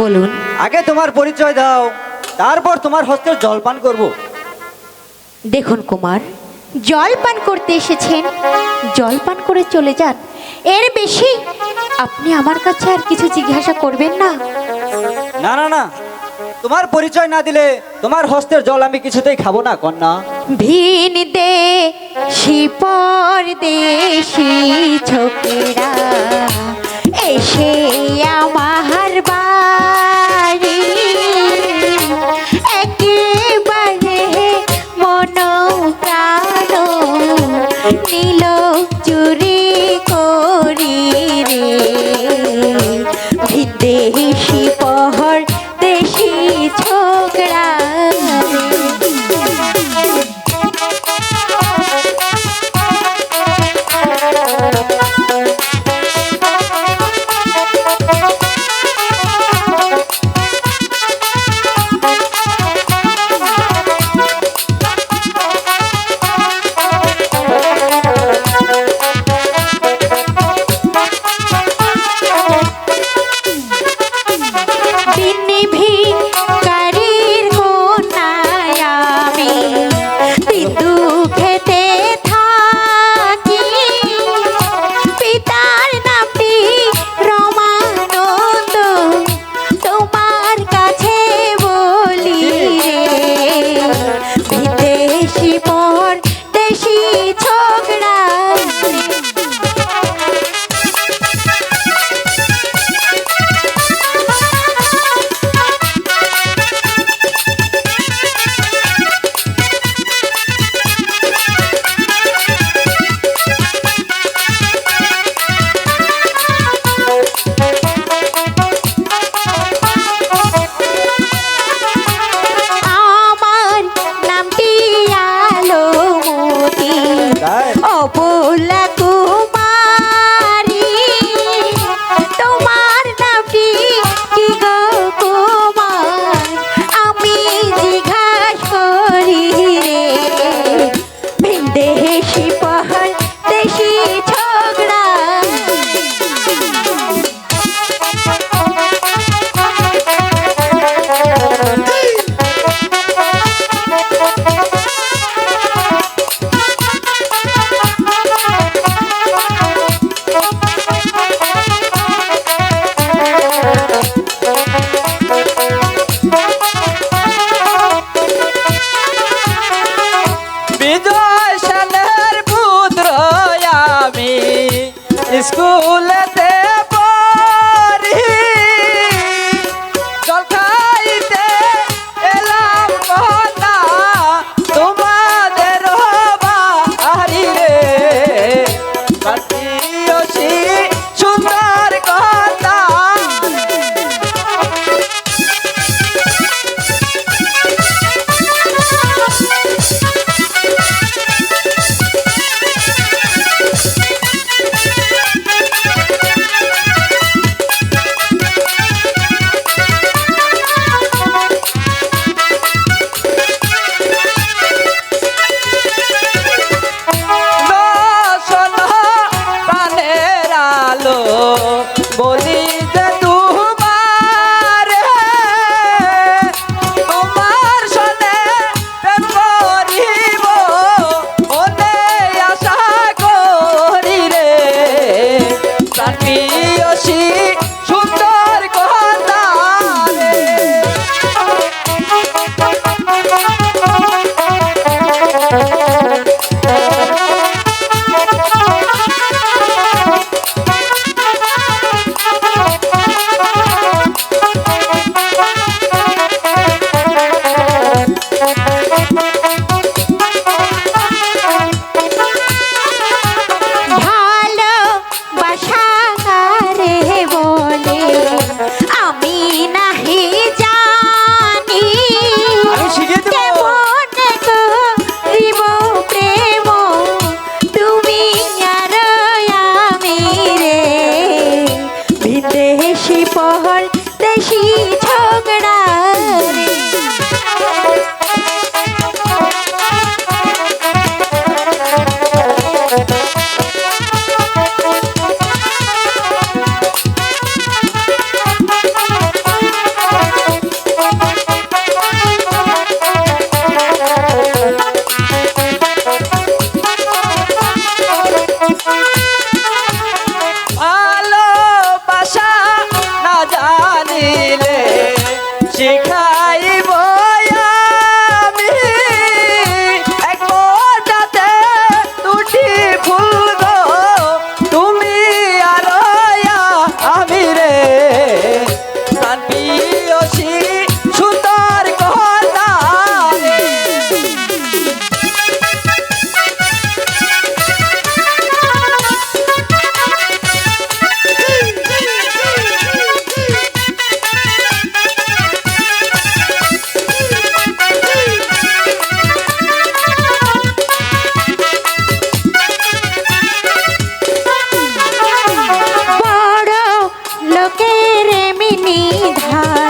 বলুন। আগে তোমার পরিচয় দাও তারপর তোমার হস্তের জলপান করব। দেখুন কুমার জল পান করতে এসেছেন জল পান করে চলে যান। এর বেশি আপনি আমার কাছে আর কিছু জিজ্ঞাসা করবেন না। না না না তোমার পরিচয় না দিলে তোমার হস্তের জল আমি কিছুতেই খাব না কন্যা। ভিন দে শিপর দেশি ছোকরা। কুমারী শিছ নিধান